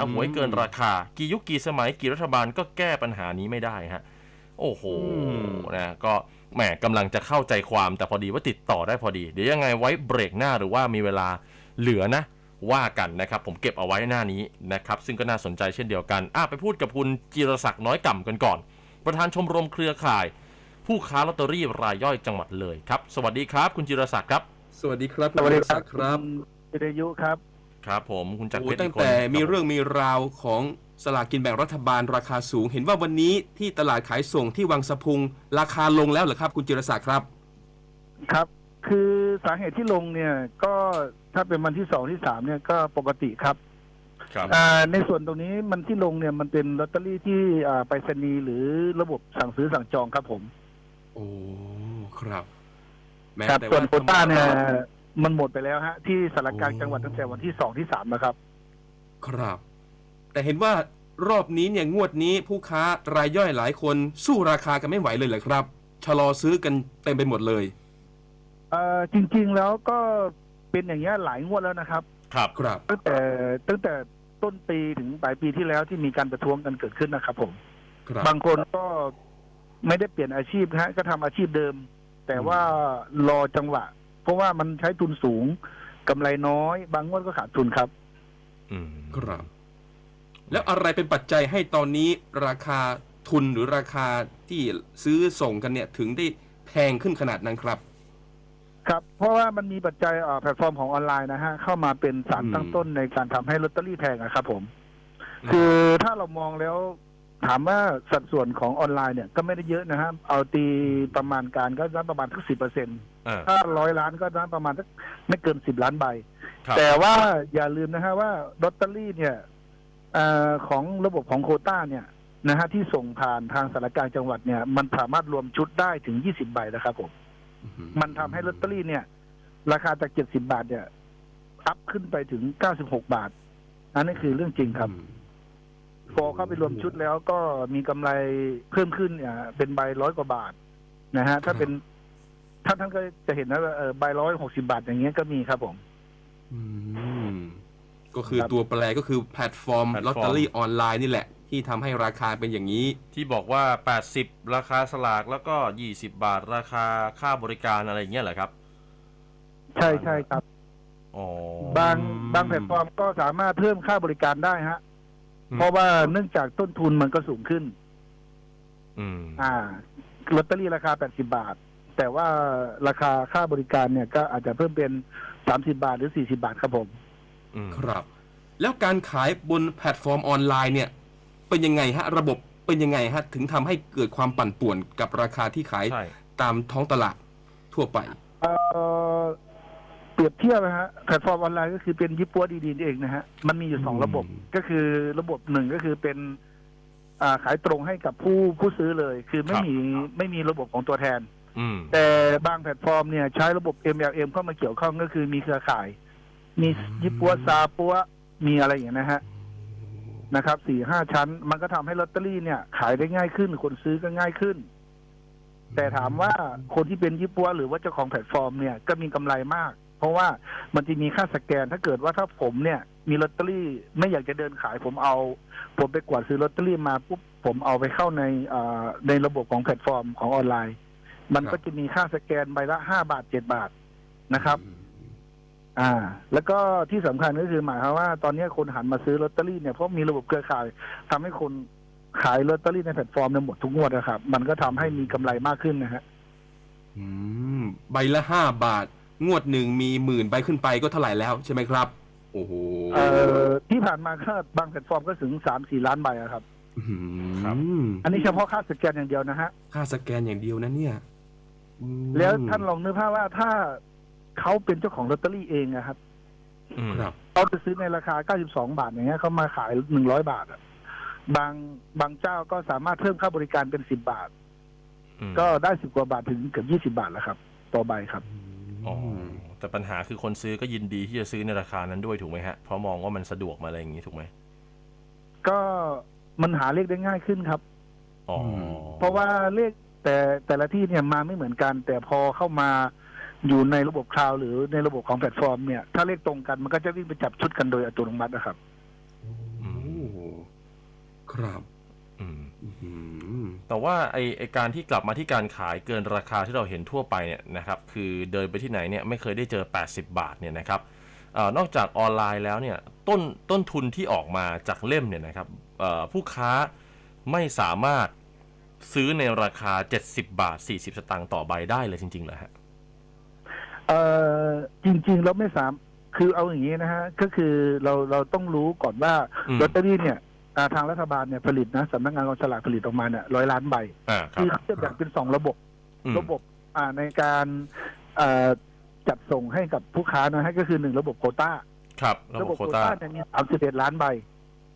เอาหวยเกินราคา กี่ยุคกี่สมัยกี่รัฐบาลก็แก้ปัญหานี้ไม่ได้ฮะ โอ้โหอืมนะก็แหมกำลังจะเข้าใจความแต่พอดีว่าติดต่อได้พอดี เดี๋ยวยังไงไว้เบรกหน้าหรือว่ามีเวลาเหลือนะ ว่ากันนะครับ ผมเก็บเอาไว้หน้านี้นะครับ ซึ่งก็น่าสนใจเช่นเดียวกันอะไปพูดกับคุณจิรศักดิ์น้อยก่ำกันก่อน ประธานชมรมเครือข่าย ผู้ค้าลอตเตอรี่รายย่อยจังหวัดเลยครับ สวัสดีครับ คุณจิรศักดิ์ครับ สวัสดีครับสวัสดีครับครับวิทยุครับ ครับผมคุณจักรโอ้เพชรตั้อีงกคนแต่มีคบเรื่องมีราวของสลากกินแบ่งรัฐบาลราคาสูง เห็นว่าวันนี้ที่ตลาดขายส่งที่วังสะพุง ราคาลงแล้วเหรอครับคุณจิรศักดิ์ครับ ครับ คือสาเหตุที่ลงเนี่ยก็ถ้าเป็นวันที่สองที่สามเนี่ยก็ปกติครับครับอ่าในส่วนตรงนี้มันที่ลงเนี่ยมันเป็นลอตเตอรี่ที่อ่าไปรษณีย์หรือระบบสั่งซื้อสั่งจองครับผม โอ้ ครับแม้ครับแต่ส่วนโควต้าเนี่ยธรร มดมันหมดไปแล้วฮะ ที่สารกลางโอ้จังหวัดตั้งแต่วันที่สองที่สามนะครับ ครับ แต่เห็นว่ารอบนี้เนี่ยงวดนี้ผู้ค้ารายย่อยหลายคนสู้ราคากันไม่ไหวเลยเหรอครับ ชะลอซื้อกันเต็มไปหมดเลย เอ่อจริง ๆแล้วก็เป็นอย่างเงี้ยหลายงวดแล้วนะครับ ครับ ครับ ตั้งแต่ตั้งแต่ต้นปีถึงปลายปีที่แล้วที่มีการประท้วงกันเกิดขึ้นนะครับ ผม ครับ บางคนก็ไม่ได้เปลี่ยนอาชีพนะฮะก็ทำอาชีพเดิม แต่ว่ารอจังหวะเพ ราะว่ามันใช้ทุนสูงกำไรน้อย บางงวดก็ขาดทุนครับ อืมครับ แล้วอะไรเป็นปัจจัยให้ตอนนี้ราคาทุนหรือราคาที่ซื้อส่งกันเนี่ยถึงได้แพงขึ้นขนาดนั้นครับ ครับ เพราะว่ามันมีปัจจัยเอ่อแพลตฟอร์มของออนไลน์นะฮะ เข้ามาเป็นสารอืมตั้งต้นในการทำให้ลอตเตอรี่แพงอะครับผมอืมคือถ้าเรามองแล้ว ถามว่าสัดส่วนของออนไลน์เนี่ยก็ไม่ได้เยอะนะฮะเอาตีประมาณการก็ได้ประมาณสักสิบเปอร์เซ็นต์อ่าถ้าร้อยล้านก็ได้ประมาณสักไม่เกินสิบล้านใบครับแต่ว่าอย่าลืมนะฮะว่าลอตเตอรี่เนี่ยเออของระบบของโควต้าเนี่ยนะฮะที่ส่งผ่านทางสารกลางจังหวัดเนี่ย มันสามารถรวมชุดได้ถึง20ใบนะครับผม มันทำให้ลอตเตอรี่เนี่ย ราคาจาก70บาทเนี่ยอัพขึ้นไปถึง96บาทอันนี้คือเรื่องจริงครับ พอเข้าไปรวมชุดแล้วก็มีกำไรเพิ่มขึ้นเนี่ยเป็นใบร้อยกว่าบาทนะฮะ ถ้าเป็นท่านท่านก็จะเห็นนะว่าเออใบร้อยหกสิบาทอย่างเงี้ยก็มีครับผม อืม ก็คือครับตัวแปรก็คือแพลตฟอร์มแพลตฟอร์มลอตเตอรี่ออนไลน์นี่แหละ ที่ทำให้ราคาเป็นอย่างนี้ ที่บอกว่า80ราคาสลากแล้วก็20บาท ราคาค่าบริการอะไรอย่างเงี้ยเหรอครับ ใช่ใช่ครับอ๋อบางบางแพลตฟอร์มก็สามารถเพิ่มค่าบริการได้ฮะอืม เพราะว่าเนื่องจากต้นทุนมันก็สูงขึ้น อืม อ่าลอตเตอรี่ราคา 80 บาท แต่ว่าราคาค่าบริการเนี่ยก็อาจจะเพิ่มเป็น 30 บาทหรือ 40 บาทครับผม อืมครับ แล้วการขายบนแพลตฟอร์มออนไลน์เนี่ย เป็นยังไงฮะ ระบบเป็นยังไงฮะ ถึงทำให้เกิดความปั่นป่วนกับราคาที่ขายใช่ ตามท้องตลาดทั่วไป เอ่อเปรียบเทียบนะฮะแพลตฟอร์มออนไลน์ก็คือเป็นยิปปัวดีๆนี่เองนะฮะมันมีอยู่สองอืมระบบก็คือระบบหนึ่งก็คือเป็น อ่าขายตรงให้กับผู้ผู้ซื้อเลย คือไม่มีไม่มีระบบของตัวแทนอืมแต่บางแพลตฟอร์มเนี่ยใช้ระบบ MLM เข้ามาเกี่ยวข้องก็คือมีเครือข่าย มียิปปัวซาปัวมีอะไรอย่างเงี้ยนะฮะนะครับสี่ห้าชั้น มันก็ทำให้ลอตเตอรี่เนี่ย ขายได้ง่ายขึ้น คนซื้อก็ง่ายขึ้นแต่ถามว่าคนที่เป็นยิปปัวหรือว่าเจ้าของแพลตฟอร์มเนี่ยก็มีกำไรมาก เพราะว่ามันจะมีค่าสแกนถ้าเกิดว่าถ้าผมเนี่ยมีลอตเตอรี่ไม่อยากจะเดินขายผมเอา ผมไปกวาดซื้อลอตเตอรี่มาปุ๊บผมเอาไปเข้าในเอ่อในระบบของแพลตฟอร์มของออนไลน์ มันก็จะมีค่าสแกนใบละห้าบาทเจ็ดบาทนะครับ อ่า แล้วก็ที่สำคัญก็คือหมายความว่าตอนนี้คนหันมาซื้อลอตเตอรี่เนี่ยเพราะมีระบบเครือข่ายทำให้คนขายลอตเตอรี่ในแพลตฟอร์มเนี่ยหมดทุกงวดนะครับ มันก็ทำให้มีกำไรมากขึ้นนะฮะอืม ใบละห้าบาท งวดหนึ่งมีหมื่นใบขึ้นไปก็เท่าไหร่แล้วใช่ไหมครับ โอ้โหเอ่อที่ผ่านมาก็บางแพลตฟอร์มก็ถึงสามสี่ล้านใบอะครับอืมครับอันนี้เฉพาะค่าสแกนอย่างเดียวนะฮะ ค่าสแกนอย่างเดียวนะเนี่ยอืมแล้วท่านลองนึกภาพว่าถ้าเขาเป็นเจ้าของลอตเตอรี่เองนะครับอืม ครับ เขาจะซื้อในราคา 92 บาทอย่างเงี้ยเขามาขาย 100 บาทอะบางบางเจ้าก็สามารถเพิ่มค่าบริการเป็น 10 บาทอืมก็ได้ 10 กว่าบาทถึงเกือบ 20 บาทแล้วครับ ต่อใบครับอ๋ อแต่ปัญหาคือคนซื้อก็ยินดีที่จะซื้อในราคานั้นด้วยถูกไหมฮะ เพราะมองว่ามันสะดวกมาอะไรอย่างนี้ถูกไหม ก็มันหาเลขได้ง่ายขึ้นครับอ๋อเพราะว่าเลขแต่แต่ละที่เนี่ยมาไม่เหมือนกัน แต่พอเข้ามาอยู่ในระบบคลาวด์หรือในระบบของแพลตฟอร์มเนี่ย ถ้าเลขตรงกันมันก็จะวิ่งไปจับชุดกันโดยอัตโนมัตินะครับอืมครับอืมอื้อหือ แต่ว่าไอไอการที่กลับมาที่การขายเกินราคาที่เราเห็นทั่วไปเนี่ยนะครับคือเดินไปที่ไหนเนี่ยไม่เคยได้เจอ 80 บาทเนี่ยนะครับเออนอกจากออนไลน์แล้วเนี่ยต้นต้นทุนที่ออกมาจากเล่มเนี่ยนะครับเอ่อผู้ค้าไม่สามารถซื้อในราคา 70 บาท 40 สตางค์ต่อใบได้เลยจริงๆเหรอฮะเอ่อจริงๆเราไม่สามคือเอาอย่างนี้นะฮะก็คือเราเราต้องรู้ก่อนว่าอืมลอตเตอรี่เนี่ย อ่าทางรัฐบาลเนี่ยผลิตนะสำนักงานกองฉลากผลิตออกมาเนี่ยร้อยล้านใบอ่าครัคืบอเขาจะแบ่งเป็นสองระบบ อืมระบบอ่าในการเอ่อจัดส่งให้กับผู้ค้านะฮะก็คือหนึ่งระบบโควต้าครับ ระบบโควต้าเนี่ยมีสามสิบเอ็ดล้านใบ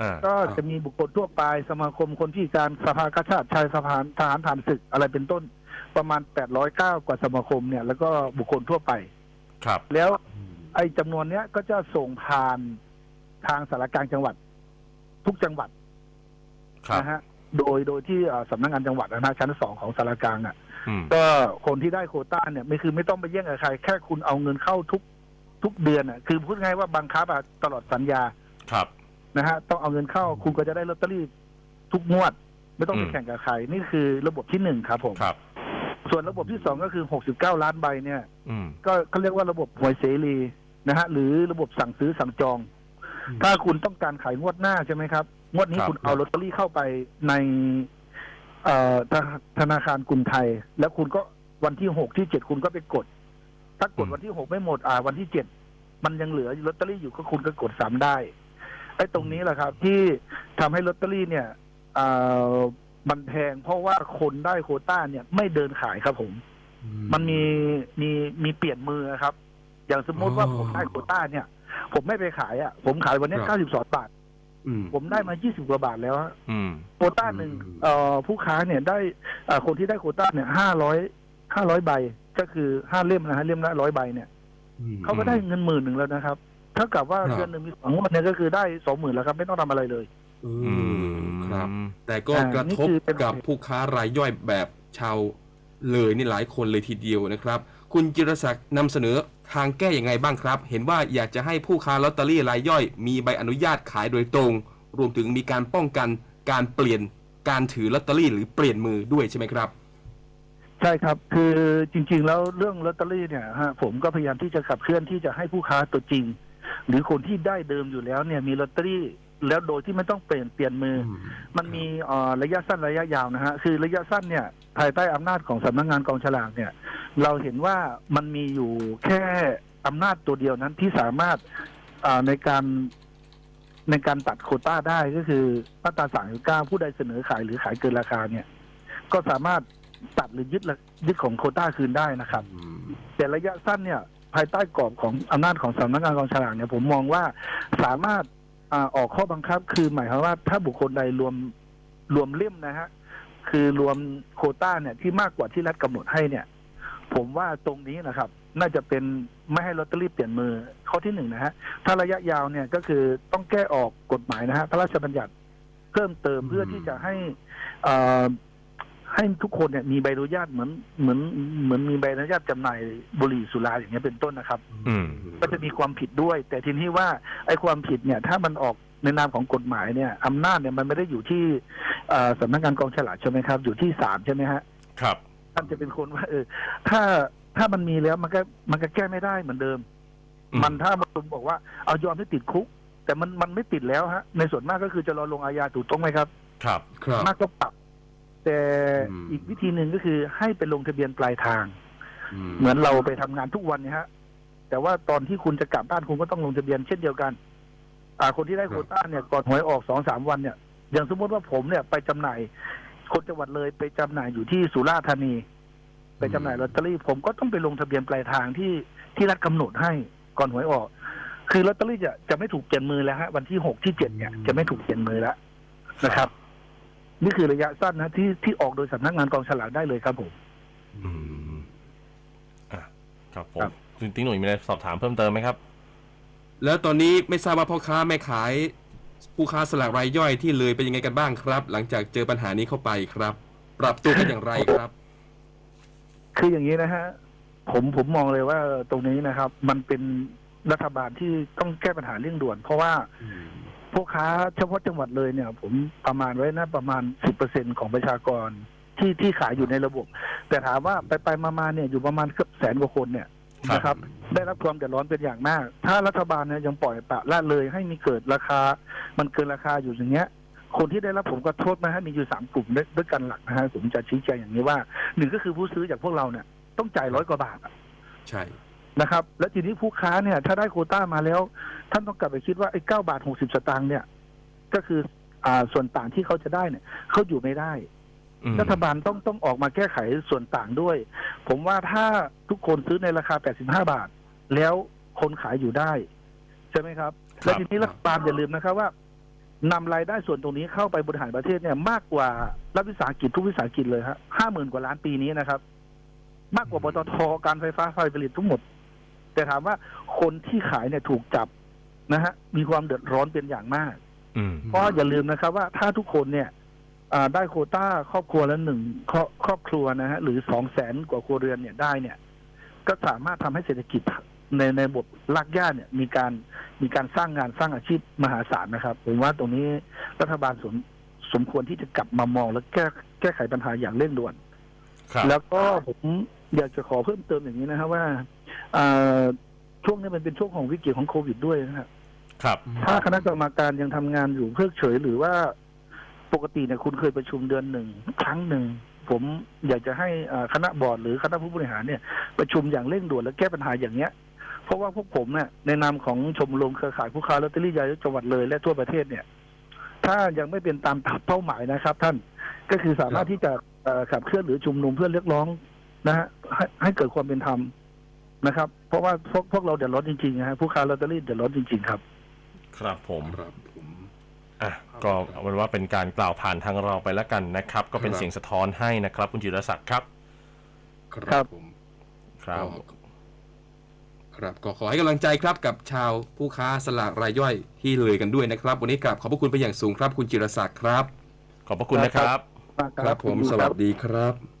อ่าก็จะมีบุคคลทั่วไปสมาคมคนพิการสภากาชาติชายสภาทหารผ่านศึกอะไรเป็นต้น ประมาณแปดร้อยเก้ากว่าสมาคมเนี่ย แล้วก็บุคคลทั่วไป ครับ แล้วไอ้จำนวนเนี้ยก็จะส่งผ่านทางสารกลางจังหวัด ทุกจังหวัดครับนะฮะโดยโดยที่เอ่อสำนักงานจังหวัดนะฮะชั้นสองของสารกลางอะ อืมก็คนที่ได้โควต้าเนี่ยไม่คือไม่ต้องไปแย่งกับใคร แค่คุณเอาเงินเข้าทุกทุกเดือนอะคือพูดง่ายๆว่าบังคับอะตลอดสัญญาครับ นะฮะต้องเอาเงินเข้าคุณก็จะได้ลอตเตอรี่ทุกงวด ไม่ต้องไปอืม แข่งกับใคร นี่คือระบบที่หนึ่งครับผม ครับ ส่วนระบบที่สองก็คือหกสิบเก้าล้านใบเนี่ย อืมก็เขาเรียกว่าระบบหวยเสรีนะฮะหรือระบบสั่งซื้อสั่งจองอืม ถ้าคุณต้องการขายงวดหน้าใช่ไหมครับ งวดนี้ครับคุณเอาลอตเตอรี่เข้าไปใน เอ่อธนาธนาคารกรุงไทย แล้วคุณก็วันที่หกที่เจ็ดคุณก็ไปกด ถ้ากดวันที่หกไม่หมด อ่า วันที่เจ็ดมันยังเหลือลอตเตอรี่อยู่ก็คุณก็กดซ้ำได้ ไอ้ตรงนี้แหละครับ ที่ทำให้ลอตเตอรี่เนี่ยเอ่อมันแพงเพราะว่าคนได้โควต้าเนี่ย ไม่เดินขายครับผม มันมีมีมีเปลี่ยนมือครับ อย่างสมมติว่าอ๋อ ผมได้โควต้าเนี่ย ผมไม่ไปขายอะ ผมขายวันนี้ครับเก้าสิบสองบาท อืม ผมได้มายี่สิบกว่าบาทแล้วฮะอืม โควต้าหนึ่งอืม เอ่อผู้ค้าเนี่ยได้เอ่อคนที่ได้โควต้าเนี่ยห้าร้อยห้าร้อยใบ ก็คือห้าเล่มนะฮะเล่มละร้อยใบเนี่ยอืม เขาก็ได้เงินหมื่นหนึ่งแล้วนะครับเท่ากับว่าครับ เดือนหนึ่งมีสองงวดเนี่ยก็คือได้สองหมื่นแล้วครับไม่ต้องทำอะไรเลยอือืมครับมแต่ก็อ่ากระทบนี่คือเป็น กับผู้ค้ารายย่อยแบบชาวเลยนี่หลายคนเลยทีเดียวนะครับ คุณจิรศักดิ์นำเสนอ ทางแก้อย่างไงบ้างครับ เห็นว่าอยากจะให้ผู้ค้าลอตเตอรี่รายย่อย มีใบอนุญาตขายโดยตรง รวมถึงมีการป้องกันการเปลี่ยนการถือลอตเตอรี่หรือเปลี่ยนมือด้วยใช่ไหมครับ ใช่ครับคือจริง ๆ แล้วเรื่องลอตเตอรี่เนี่ยฮะผมก็พยายามที่จะขับเคลื่อนที่จะให้ผู้ค้าตัวจริง หรือคนที่ได้เดิมอยู่แล้วเนี่ยมีลอตเตอรี่แล้วโดยที่ไม่ต้องเปลี่ยนเปลี่ยนมืออมันมีเอ่อระยะสั้นระยะยาวนะฮะคือระยะสั้นเนี่ยภายใต้อำนาจของสำนักงานกองฉลากเนี่ย เราเห็นว่ามันมีอยู่แค่อำนาจตัวเดียวนั้นที่สามารถเอ่อในการในการตัดโควต้าได้ก็คือมาตราสามเก้าผู้ใดเสนอขายหรือขายเกินราคาเนี่ย ก็สามารถตัดหรือยึดละยึดของโควต้าคืนได้นะครับอืมแต่ระยะสั้นเนี่ย ภายใต้กรอบของอำนาจของสำนักงานกองฉลากเนี่ยผมมองว่าสามารถอาออกข้อบังคับ คือหมายความว่าถ้าบุคคลใดรวมรวมเล่มนะฮะคือรวมโควต้าเนี่ยที่มากกว่าที่รัฐกำหนดให้เนี่ย ผมว่าตรงนี้นะครับ น่าจะเป็นไม่ให้ลอตเตอรี่เปลี่ยนมือข้อที่หนึ่งนะฮะถ้าระยะยาวเนี่ยก็คือต้องแก้ออกกฎหมายนะฮะพระราชบัญญัติเพิ่มเติมเพื่อที่จะให้เอ่อให้ทุกคนเนี่ยมีใบอนุญาตเหมือนเหมือนเหมือนมีใบอนุญาตจำหน่ายบุหรี่สุราอย่างเงี้ยเป็นต้นนะครับ อืม ก็จะมีความผิดด้วย แต่ทีนี้ว่าไอ้ความผิดเนี่ย ถ้ามันออกในนามของกฎหมายเนี่ยอำนาจเนี่ยมันไม่ได้อยู่ที่เอ่อสำนักงานกองฉลากใช่ไหมครับ อยู่ที่ศาลใช่ไหมฮะ ครับ ท่านจะเป็นคนว่าเออ ถ้าถ้ามันมีแล้วมันก็มันก็แก้ไม่ได้เหมือนเดิม อืม มันถ้ามันบอกว่าเอายอมให้ติดคุก แต่มันมันไม่ติดแล้วฮะ ในส่วนมากก็คือจะรอลงอาญาถูกต้องไหมครับ ครับ ครับ มากก็ปรับ แต่อืม อีกวิธีหนึ่งก็คือให้ไปลงทะเบียนปลายทาง เหมือนเราไปทำงานทุกวันเนี่ยฮะ แต่ว่าตอนที่คุณจะกลับบ้านคุณก็ต้องลงทะเบียนเช่นเดียวกัน อ่า คนที่ได้ครับโควต้าเนี่ยก่อนหวยออกสองสามวันเนี่ย อย่างสมมติว่าผมเนี่ยไปจำหน่าย คนจังหวัดเลยไปจำหน่ายอยู่ที่สุราษฎร์ธานี ไปจำหน่ายลอตเตอรี่ ผมก็ต้องไปลงทะเบียนปลายทางที่ที่รัฐกำหนดให้ก่อนหวยออก คือลอตเตอรี่จะจะไม่ถูกเปลี่ยนมือแล้วฮะวันที่หกที่เจ็ดเนี่ยจะไม่ถูกเปลี่ยนมือแล้วนะครับ นี่คือระยะสั้นนะที่ที่ออกโดยสำนักงานกองฉลากได้เลยครับผมอืมอะครับผครัมบคุณติ๊งหนุ่ยมีอะไรสอบถามเพิ่มเติมไหมครับ แล้วตอนนี้ไม่ทราบว่าพ่อค้าแม่ขาย ผู้ค้าสลากรายย่อยที่เลยเป็นยังไงกันบ้างครับ หลังจากเจอปัญหานี้เข้าไปครับ ปรับตัวกันอย่างไรครับ คืออย่างนี้นะฮะผมผมมองเลยว่าตรงนี้นะครับ มันเป็นรัฐบาลที่ต้องแก้ปัญหาเร่งด่วน เพราะว่าผู้ค้าเฉพาะจังหวัดเลยเนี่ย ผมประมาณไว้นะประมาณสิบเปอร์เซ็นของประชากรที่ที่ขายอยู่ในระบบ แต่ถามว่าไปไปมามาเนี่ยอยู่ประมาณเกือบแสนกว่าคนเนี่ยครับนะครับ ได้รับความเดือดร้อนเป็นอย่างมาก ถ้ารัฐบาลเนี่ยยังปล่อยปละละเลยให้มีเกิดราคา มันเกินราคาอยู่อย่างเงี้ย คนที่ได้รับผลกระทบนะฮะมีอยู่สามกลุ่มด้วยด้วยกันหลักนะฮะผมจะชี้แจงอย่างนี้ว่าหนึ่งก็คือผู้ซื้อจากพวกเราเนี่ยต้องจ่ายร้อยกว่าบาทอะใช่นะครับ แล้วทีนี้ผู้ค้าเนี่ยถ้าได้โควต้ามาแล้ว ท่านต้องกลับไปคิดว่าไอ้เก้าบาทหกสิบสตางค์เนี่ย ก็คืออ่าส่วนต่างที่เขาจะได้เนี่ยเขาอยู่ไม่ได้อืมรัฐบาลต้องต้องออกมาแก้ไขส่วนต่างด้วย ผมว่าถ้าทุกคนซื้อในราคา 85 บาท แล้วคนขายอยู่ได้ ใช่ไหมครับครับ และทีนี้รัฐบาลอย่าลืมนะครับว่านำรายได้ส่วนตรงนี้เข้าไปบริหารประเทศเนี่ย มากกว่ารัฐวิสาหกิจทุกวิสาหกิจเลยฮะห้าหมื่นกว่าล้านปีนี้นะครับ มากกว่าปตทการไฟฟ้าไฟผลิตทั้งหมด แต่ถามว่าคนที่ขายเนี่ยถูกจับนะฮะมีความเดือดร้อนเป็นอย่างมากอืมเพราะอย่าลืมนะครับ ว่าถ้าทุกคนเนี่ยอ่าได้โควต้าครอบครัวละหนึ่งครอบครอบครัวนะฮะหรือสองแสนกว่าครัวเรือนเนี่ยได้เนี่ย ก็สามารถทำให้เศรษฐกิจ ในในบทลากย่าเนี่ยมีการมีการสร้างงานสร้างอาชีพมหาศาลนะครับ ผมว่าตรงนี้รัฐบาลสมสมควรที่จะกลับมามองและแก้แก้ไขปัญหาอย่างเร่งด่วน ครับ แล้วก็ผมอยากจะขอเพิ่มเติมอย่างนี้นะครับว่าอ่าช่วงนี้มันเป็นช่วงของวิกฤตของโควิดด้วยนะครับ ครับ ถ้าคณะกรรมการยังทำงานอยู่เพิกเฉยหรือว่าปกติเนี่ยคุณเคยประชุมเดือนหนึ่งครั้งหนึ่ง ผมอยากจะให้อ่าคณะบอร์ดหรือคณะผู้บริหารเนี่ย ประชุมอย่างเร่งด่วนและแก้ปัญหาอย่างเนี้ย เพราะว่าพวกผมเนี่ยในนามของชมรมเครือข่ายผู้ค้าลอตเตอรี่ยายจังหวัดเลยและทั่วประเทศเนี่ย ถ้ายังไม่เป็นตามเป้าหมายนะครับ ท่านก็คือสามารถที่จะเอ่อขับเคลื่อนหรือชุมนุมเพื่อเรียกร้องนะฮะให้ให้เกิดความเป็นธรรมนะครับ เพราะว่าพวกพวกเราเดือดร้อนจริงๆนะฮะผู้ค้าลอตเตอรี่เดือดร้อนจริงๆครับ ครับผมครับผมอะก็เอาเป็นว่าเป็นการกล่าวผ่านทางเราไปแล้วกันนะครับ ก็เป็นครับเสียงสะท้อนให้นะครับ คุณจิรศักดิ์ครับคครัรับบผมครับก็ ครับก็ขอให้กำลังใจครับกับชาวผู้ค้าสลากรายย่อยที่เลยกันด้วยนะครับ วันนี้กราบขอบพระคุณไปนอย่างสูงครับ คุณจิรศักดิ์ครับ ขอบพระคุณนะครับมากครับผมสวัสดีครับ